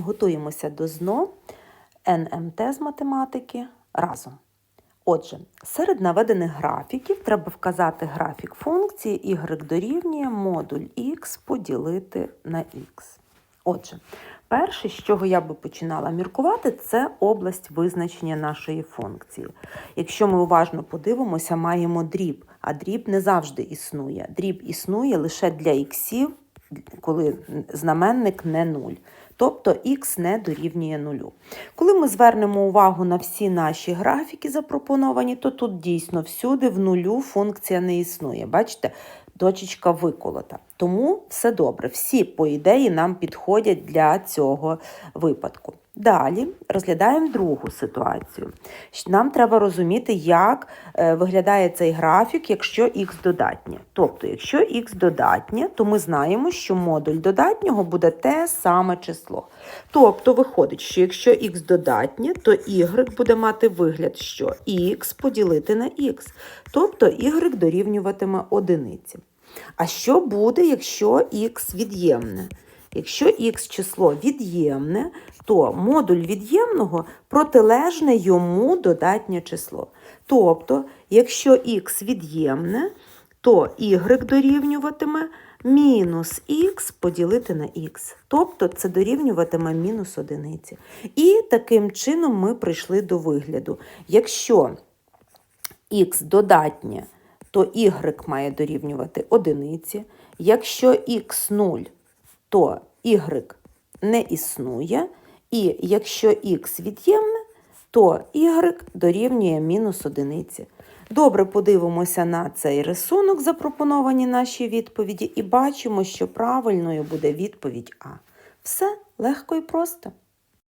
Готуємося до ЗНО НМТ з математики разом. Отже, серед наведених графіків треба вказати графік функції y дорівнює модуль x поділити на x. Отже, перше, з чого я би починала міркувати, це область визначення нашої функції. Якщо ми уважно подивимося, маємо дріб, а дріб не завжди існує. Дріб існує лише для іксів, коли знаменник не 0. Тобто х не дорівнює нулю. Коли ми звернемо увагу на всі наші графіки запропоновані, то тут дійсно всюди в нулю функція не існує. Бачите, точечка виколота. Тому все добре. Всі, по ідеї, нам підходять для цього випадку. Далі розглядаємо другу ситуацію. Нам треба розуміти, як е, виглядає цей графік, якщо х додатнє. Тобто, якщо х додатнє, то ми знаємо, що модуль додатнього буде те саме число. Тобто, виходить, що якщо х додатнє, то y буде мати вигляд, що х поділити на х. Тобто y дорівнюватиме одиниці. А що буде, якщо х від'ємне? Якщо х число від'ємне, то модуль від'ємного протилежне йому додатнє число. Тобто, якщо х від'ємне, то y дорівнюватиме мінус х поділити на х. Тобто це дорівнюватиме мінус одиниці. І таким чином ми прийшли до вигляду. Якщо х додатнє, то y має дорівнювати одиниці. Якщо х 0, то y не існує. І якщо х від'ємне, то y дорівнює мінус одиниці. Добре подивимося на цей рисунок, запропоновані наші відповіді, і бачимо, що правильною буде відповідь А. Все легко і просто.